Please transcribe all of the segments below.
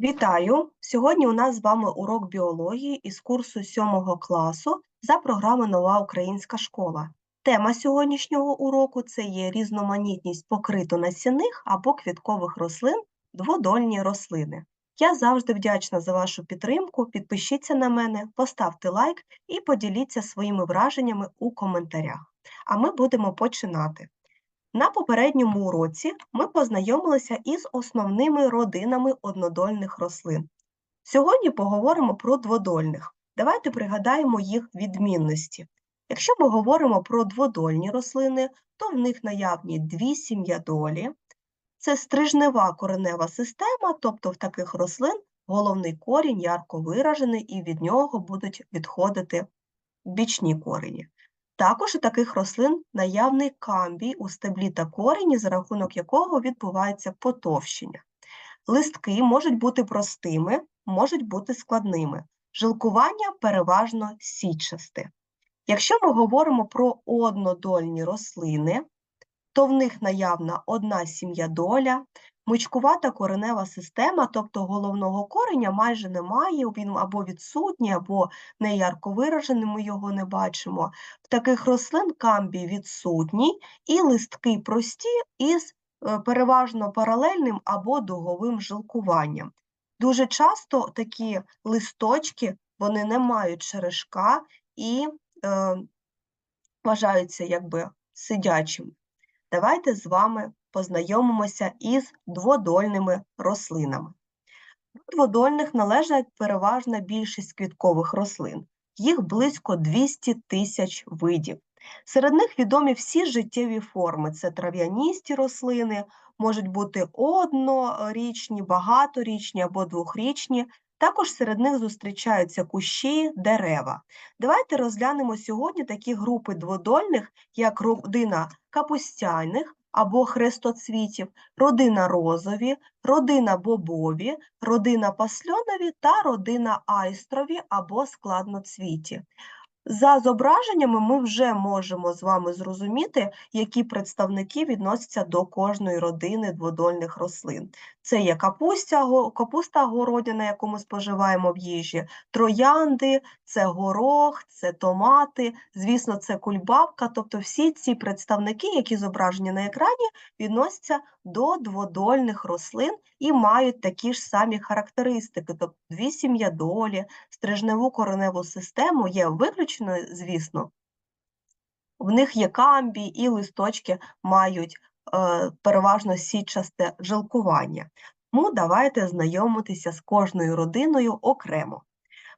Вітаю! Сьогодні у нас з вами урок біології із курсу 7 класу за програмою Нова Українська школа. Тема сьогоднішнього уроку це є різноманітність покрито-насінних або квіткових рослин, дводольні рослини. Я завжди вдячна за вашу підтримку. Підпишіться на мене, поставте лайк і поділіться своїми враженнями у коментарях. А ми будемо починати. На попередньому уроці ми познайомилися із основними родинами однодольних рослин. Сьогодні поговоримо про дводольних. Давайте пригадаємо їх відмінності. Якщо ми говоримо про дводольні рослини, то в них наявні дві сім'ядолі. Це стрижнева коренева система, тобто в таких рослин головний корінь ярко виражений, і від нього будуть відходити бічні корені. Також у таких рослин наявний камбій у стеблі та корені, за рахунок якого відбувається потовщення. Листки можуть бути простими, можуть бути складними. Жилкування переважно січасте. Якщо ми говоримо про однодольні рослини, то в них наявна одна сім'я доля, Мичкувата коренева система, тобто головного кореня майже немає, він або відсутній, або неярко виражений, ми його не бачимо. В таких рослин камбій відсутній і листки прості із е, переважно паралельним або дуговим жилкуванням. Дуже часто такі листочки вони не мають черешка і е, вважаються якби сидячими. Давайте з вами познайомимося із дводольними рослинами. До дводольних належать переважна більшість квіткових рослин, їх близько 200 тисяч видів. Серед них відомі всі життєві форми: це трав'яністі рослини, можуть бути однорічні, багаторічні або двохрічні. Також серед них зустрічаються кущі, дерева. Давайте розглянемо сьогодні такі групи дводольних, як родина капустяних, або хрестоцвітів, родина розові, родина бобові, родина пасльонові та родина айстрові або складноцвіті. За зображеннями ми вже можемо з вами зрозуміти, які представники відносяться до кожної родини дводольних рослин. Це є капустя, капуста городяна, яку ми споживаємо в їжі, троянди, це горох, це томати, звісно, це кульбабка. Тобто всі ці представники, які зображені на екрані, відносяться до дводольних рослин і мають такі ж самі характеристики, тобто дві сім'ядолі, стрижневу кореневу систему є виключеною, звісно. В них є камбій і листочки мають е, переважно січасте жилкування. Тому давайте знайомитися з кожною родиною окремо.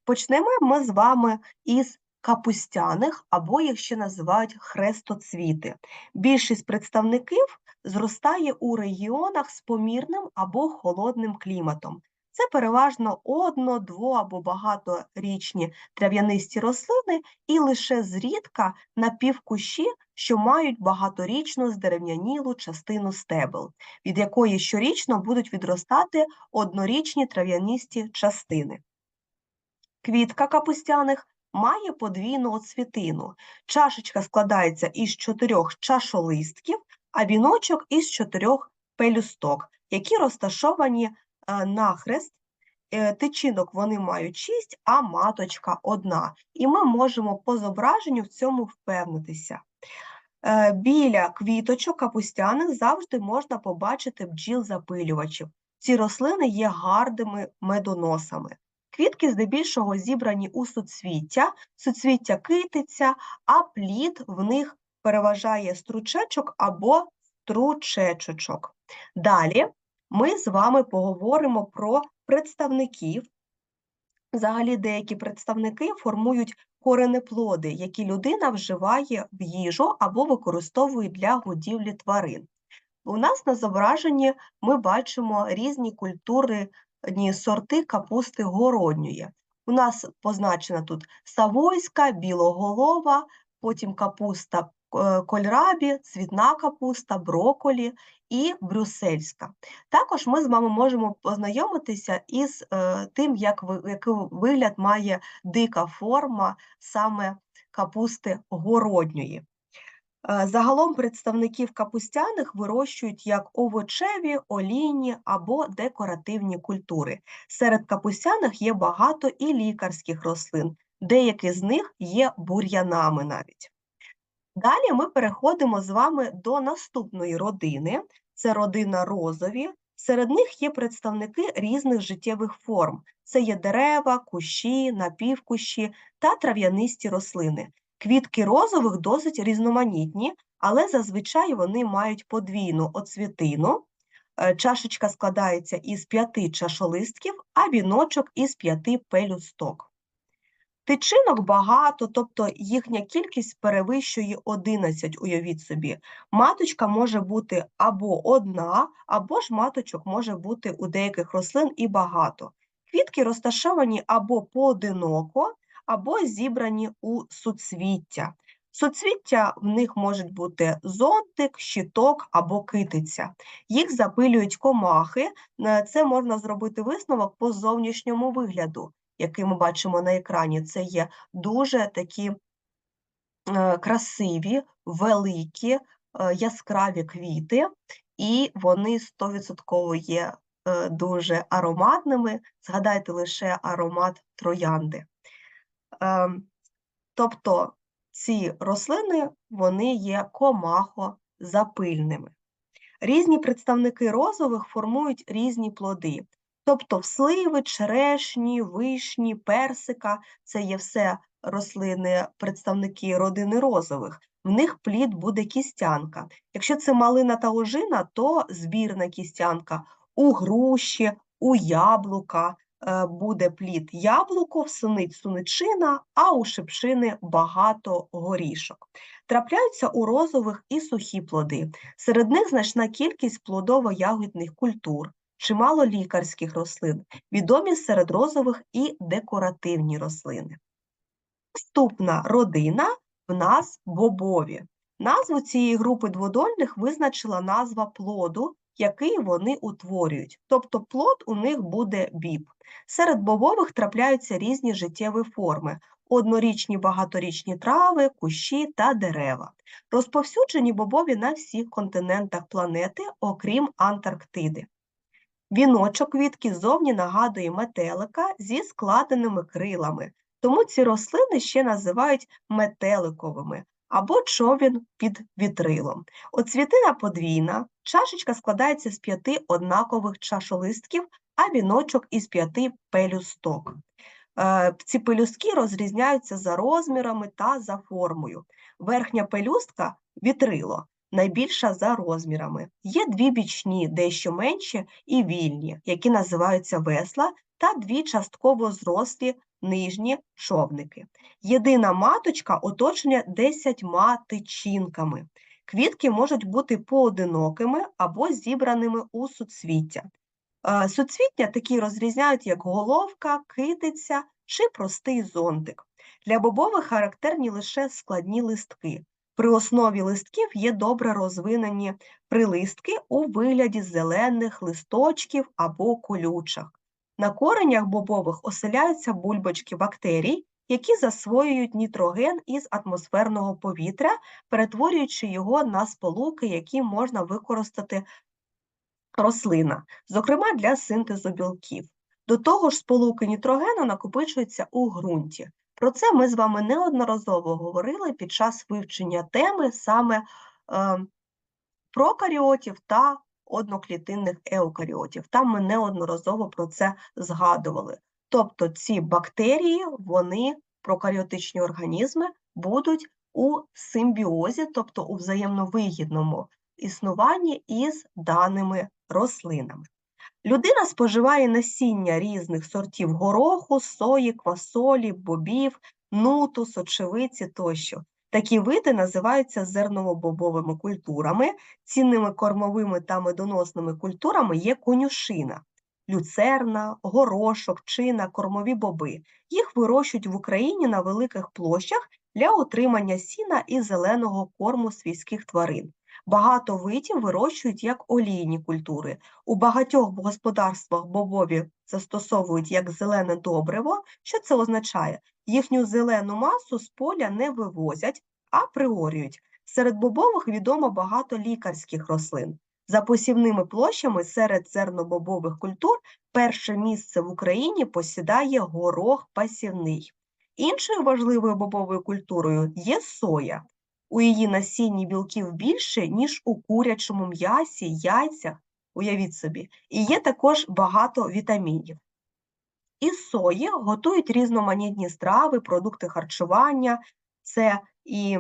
Почнемо ми з вами із капустяних, або їх ще називають хрестоцвіти. Більшість представників зростає у регіонах з помірним або холодним кліматом. Це переважно одно, дво або багаторічні трав'янисті рослини і лише зрідка напівкущі, що мають багаторічну здерев'янілу частину стебел, від якої щорічно будуть відростати однорічні трав'янисті частини. Квітка капустяних має подвійну оцвітину. Чашечка складається із чотирьох чашолистків, а віночок із чотирьох пелюсток, які розташовані нахрест. Е, тичинок вони мають шість, а маточка одна. І ми можемо по зображенню в цьому впевнитися. Е, біля квіточок капустяних завжди можна побачити бджіл-запилювачів. Ці рослини є гарними медоносами. Квітки здебільшого зібрані у суцвіття, суцвіття китиця, а плід в них переважає стручечок або стручечочок. Далі ми з вами поговоримо про представників. Взагалі, деякі представники формують коренеплоди, які людина вживає в їжу або використовує для годівлі тварин. У нас на зображенні ми бачимо різні культури сорти капусти городньої. У нас позначена тут савойська, білоголова, потім капуста е, кольрабі, цвітна капуста, броколі і брюссельська. Також ми з вами можемо познайомитися із е, тим, як який вигляд має дика форма саме капусти городньої. Е, Загалом представників капустяних вирощують як овочеві, олійні або декоративні культури. Серед капустяних є багато і лікарських рослин, деякі з них є бур'янами навіть. Далі ми переходимо з вами до наступної родини. Це родина розові. Серед них є представники різних життєвих форм. Це є дерева, кущі, напівкущі та трав'янисті рослини. Квітки розових досить різноманітні, але зазвичай вони мають подвійну оцвітину. Е, Чашечка складається із п'яти чашолистків, а віночок із п'яти пелюсток. Тичинок багато, тобто їхня кількість перевищує 11, уявіть собі. Маточка може бути або одна, або ж маточок може бути у деяких рослин і багато. Квітки розташовані або поодиноко, або зібрані у суцвіття. Суцвіття в них можуть бути зонтик, щиток або китиця. Їх запилюють комахи. Е, Це можна зробити висновок по зовнішньому вигляду який ми бачимо на екрані, це є дуже такі е, красиві, великі, е, яскраві квіти, і вони 100% є е, дуже ароматними. Згадайте лише аромат троянди. Ем, Тобто ці рослини вони є комахозапильними. Різні представники розових формують різні плоди. Тобто сливи, черешні, вишні, персика це є все рослини, представники родини розових. В них плід буде кістянка. Якщо це малина та ожина, то збірна кістянка. У груші, у яблука е, буде плід яблуко, в суничина, а у шипшини багато горішок. Трапляються у розових і сухі плоди. Серед них значна кількість плодово-ягідних культур чимало лікарських рослин, відомі серед розових і декоративні рослини. Наступна родина в нас бобові. Назву цієї групи дводольних визначила назва плоду, який вони утворюють, тобто плод у них буде біб. Серед бобових трапляються різні життєві форми, однорічні багаторічні трави, кущі та дерева. Розповсюджені бобові на всіх континентах планети, окрім Антарктиди. Віночок квітки зовні нагадує метелика зі складеними крилами, тому ці рослини ще називають метеликовими або човін під вітрилом. Оцвітина подвійна, чашечка складається з п'яти однакових чашолистків, а віночок із п'яти пелюсток. Е, Ці пелюстки розрізняються за розмірами та за формою. Верхня пелюстка вітрило, найбільша за розмірами. Є дві бічні, дещо менші і вільні, які називаються весла, та дві частково зрослі нижні човники. Єдина маточка оточена десятьма тичинками. Квітки можуть бути поодинокими або зібраними у суцвіття. Е, Суцвіття такі розрізняють, як головка, китиця чи простий зонтик. Для бобових характерні лише складні листки. При основі листків є добре розвинені прилистки у вигляді зелених листочків або колючок. На коренях бобових оселяються бульбочки бактерій, які засвоюють нітроген із атмосферного повітря, перетворюючи його на сполуки, які можна використати рослина, зокрема для синтезу білків. До того ж, сполуки нітрогену накопичуються у ґрунті. Про це ми з вами неодноразово говорили під час вивчення теми саме е, прокаріотів та одноклітинних еукаріотів. Там ми неодноразово про це згадували. Тобто ці бактерії, вони, прокаріотичні організми, будуть у симбіозі, тобто у взаємновигідному існуванні із даними рослинами. Людина споживає насіння різних сортів гороху, сої, квасолі, бобів, нуту, сочевиці тощо. Такі види називаються зерново-бобовими культурами. Цінними кормовими та медоносними культурами є конюшина, люцерна, горошок, чина, кормові боби. Їх вирощують в Україні на великих площах для отримання сіна і зеленого корму свійських тварин. Багато видів вирощують як олійні культури. У багатьох господарствах бобові застосовують як зелене добриво. Що це означає? Їхню зелену масу з поля не вивозять, а приорюють. Серед бобових відомо багато лікарських рослин. За посівними площами серед зернобобових культур перше місце в Україні посідає горох пасівний. Іншою важливою бобовою культурою є соя. У її насінні білків більше, ніж у курячому м'ясі, яйцях, уявіть собі, і є також багато вітамінів. Із сої готують різноманітні страви, продукти харчування, це і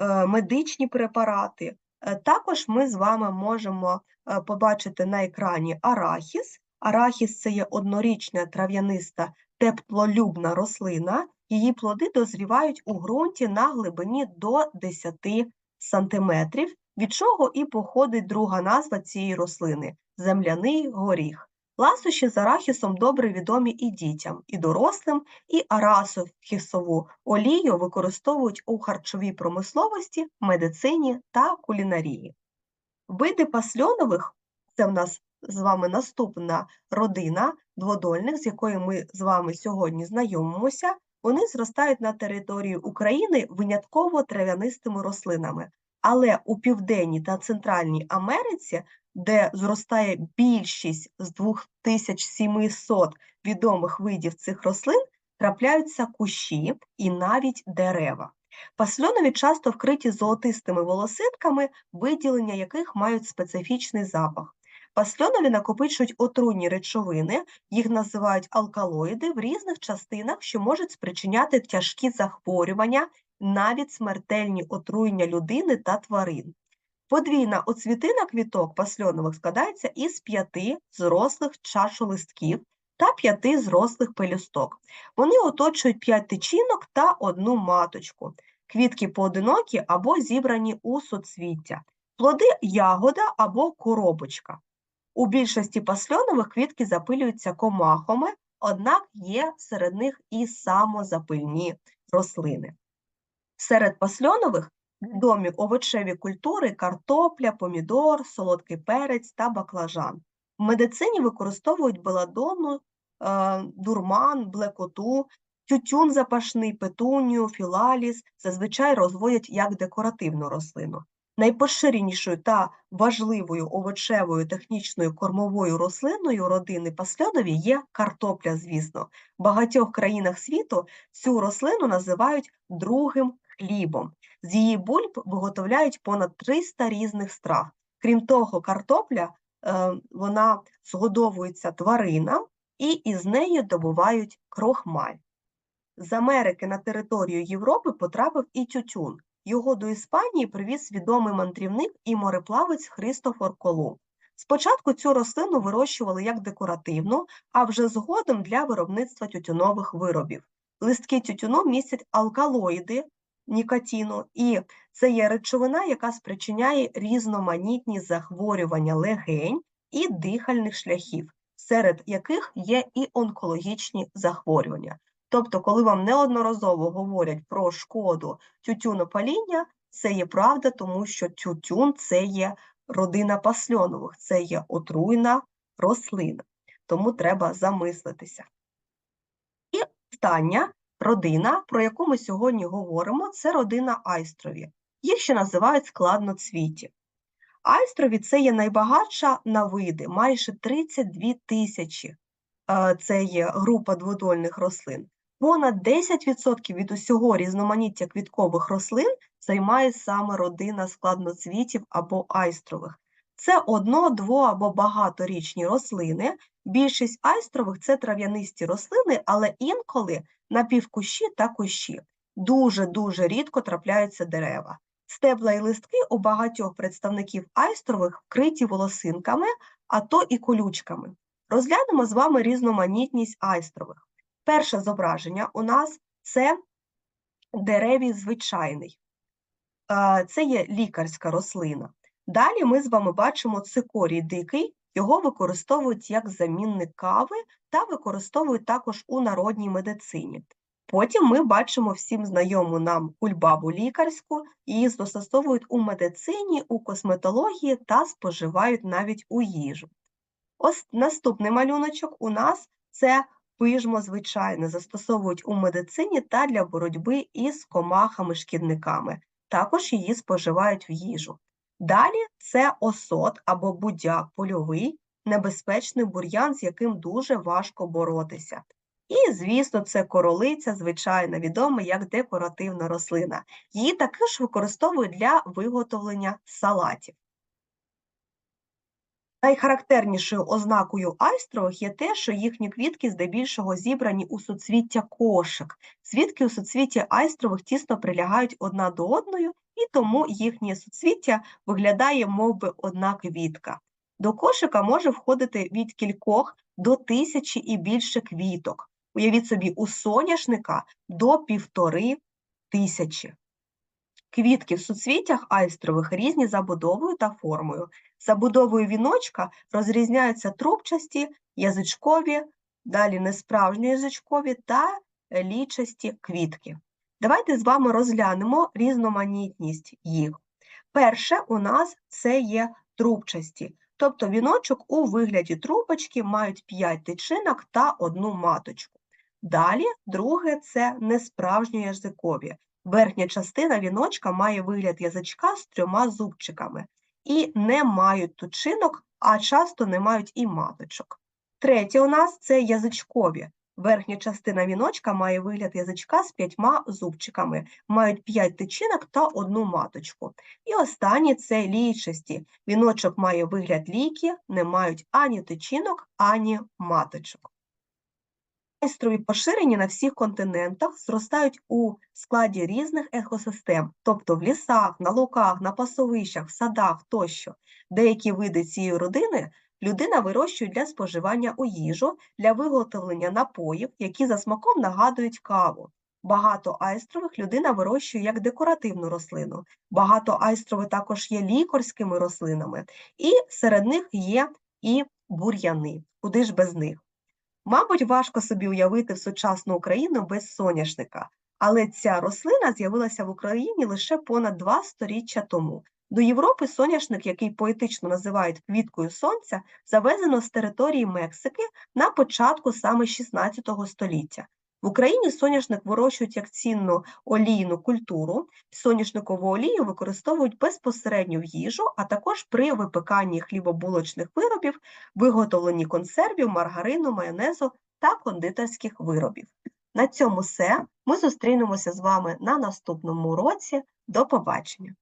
е, медичні препарати. Е, Також ми з вами можемо е, побачити на екрані арахіс. Арахіс це є однорічна трав'яниста теплолюбна рослина. Її плоди дозрівають у ґрунті на глибині до 10 сантиметрів, від чого і походить друга назва цієї рослини земляний горіх. Ласощі з арахісом добре відомі і дітям, і дорослим, і арахісову олію використовують у харчовій промисловості, медицині та кулінарії. Види пасльонових це в нас з вами наступна родина дводольних, з якою ми з вами сьогодні знайомимося. Вони зростають на території України винятково трав'янистими рослинами, але у Південній та Центральній Америці, де зростає більшість з 2700 відомих видів цих рослин, трапляються кущі і навіть дерева. Пасльонові часто вкриті золотистими волосинками, виділення яких мають специфічний запах. Пасльонові накопичують отруйні речовини, їх називають алкалоїди в різних частинах, що можуть спричиняти тяжкі захворювання, навіть смертельні отруєння людини та тварин. Подвійна оцвітина квіток пасльонових складається із п'яти зрослих чашолистків та п'яти зрослих пелюсток. Вони оточують п'ять тичинок та одну маточку. Квітки поодинокі або зібрані у суцвіття. Плоди ягода або коробочка. У більшості пасльонових квітки запилюються комахами, однак є серед них і самозапильні рослини. Серед пасльонових відомі овочеві культури картопля, помідор, солодкий перець та баклажан. В медицині використовують беладонну, е, дурман, блекоту, тютюн запашний, петунію, філаліс, зазвичай розводять як декоративну рослину. Найпоширенішою та важливою овочевою технічною кормовою рослиною родини пасльонові є картопля, звісно. В багатьох країнах світу цю рослину називають другим хлібом. З її бульб виготовляють понад 300 різних страв. Крім того, картопля е, вона згодовується тваринам і із нею добувають крохмаль. З Америки на територію Європи потрапив і тютюн. Його до Іспанії привіз відомий мандрівник і мореплавець Христофор Колумб. Спочатку цю рослину вирощували як декоративну, а вже згодом для виробництва тютюнових виробів. Листки тютюну містять алкалоїди нікотину, і це є речовина, яка спричиняє різноманітні захворювання легень і дихальних шляхів, серед яких є і онкологічні захворювання. Тобто, коли вам неодноразово говорять про шкоду тютюнопаління, це є правда, тому що тютюн це є родина пасльонових, це є отруйна рослина. Тому треба замислитися. І остання родина, про яку ми сьогодні говоримо, це родина айстрові. Їх ще називають складноцвіті. Айстрові це є найбагатша на види, майже 32 тисячі. Е, Це є група дводольних рослин. Понад 10% від усього різноманіття квіткових рослин займає саме родина складноцвітів або айстрових. Це одно, дво або багаторічні рослини. Більшість айстрових це трав'янисті рослини, але інколи напівкущі та кущі. Дуже-дуже рідко трапляються дерева. Стебла і листки у багатьох представників айстрових вкриті волосинками, а то і колючками. Розглянемо з вами різноманітність айстрових. Перше зображення у нас це деревій звичайний. Це є лікарська рослина. Далі ми з вами бачимо цикорій дикий, його використовують як замінник кави та використовують також у народній медицині. Потім ми бачимо всім знайому нам кульбабу лікарську, її застосовують у медицині, у косметології та споживають навіть у їжу. Ось наступний малюночок у нас це пижмо звичайне, застосовують у медицині та для боротьби із комахами-шкідниками. також її споживають в їжу. Далі це осот або будяк польовий, небезпечний бур'ян, з яким дуже важко боротися. І, звісно, це королиця, звичайно, відома як декоративна рослина. Її також використовують для виготовлення салатів. Найхарактернішою ознакою айстрових є те, що їхні квітки здебільшого зібрані у суцвіття кошик, звідки у суцвітті айстрових тісно прилягають одна до одної, і тому їхнє суцвіття виглядає мов би, одна квітка. До кошика може входити від кількох до тисячі і більше квіток. Уявіть собі, у соняшника до півтори тисячі. Квітки в суцвіттях айстрових різні забудовою та формою. Забудовою віночка розрізняються трубчасті, язичкові, далі несправжні язичкові та лічасті квітки. Давайте з вами розглянемо різноманітність їх. Перше у нас це є трубчасті, тобто віночок у вигляді трубочки мають 5 тичинок та одну маточку. Далі, друге це несправжні язикові. Верхня частина віночка має вигляд язичка з трьома зубчиками і не мають тучинок, а часто не мають і маточок. Третє у нас це язичкові. Верхня частина віночка має вигляд язичка з п'ятьма зубчиками, мають п'ять тичинок та одну маточку. І останнє це лійчасті. Віночок має вигляд ліки, не мають ані тичинок, ані маточок. Айстрові поширені на всіх континентах, зростають у складі різних екосистем, тобто в лісах, на луках, на пасовищах, в садах тощо. Деякі види цієї родини людина вирощує для споживання у їжу, для виготовлення напоїв, які за смаком нагадують каву. Багато айстрових людина вирощує як декоративну рослину. Багато айстрових також є лікарськими рослинами, і серед них є і бур'яни. Куди ж без них? Мабуть, важко собі уявити в сучасну Україну без соняшника, але ця рослина з'явилася в Україні лише понад два сторіччя тому. До Європи соняшник, який поетично називають квіткою сонця, завезено з території Мексики на початку саме 16 століття. В Україні соняшник вирощують як цінну олійну культуру, соняшникову олію використовують безпосередньо в їжу, а також при випеканні хлібобулочних виробів, виготовленні консервів, маргарину, майонезу та кондитерських виробів. На цьому все. Ми зустрінемося з вами на наступному уроці. До побачення!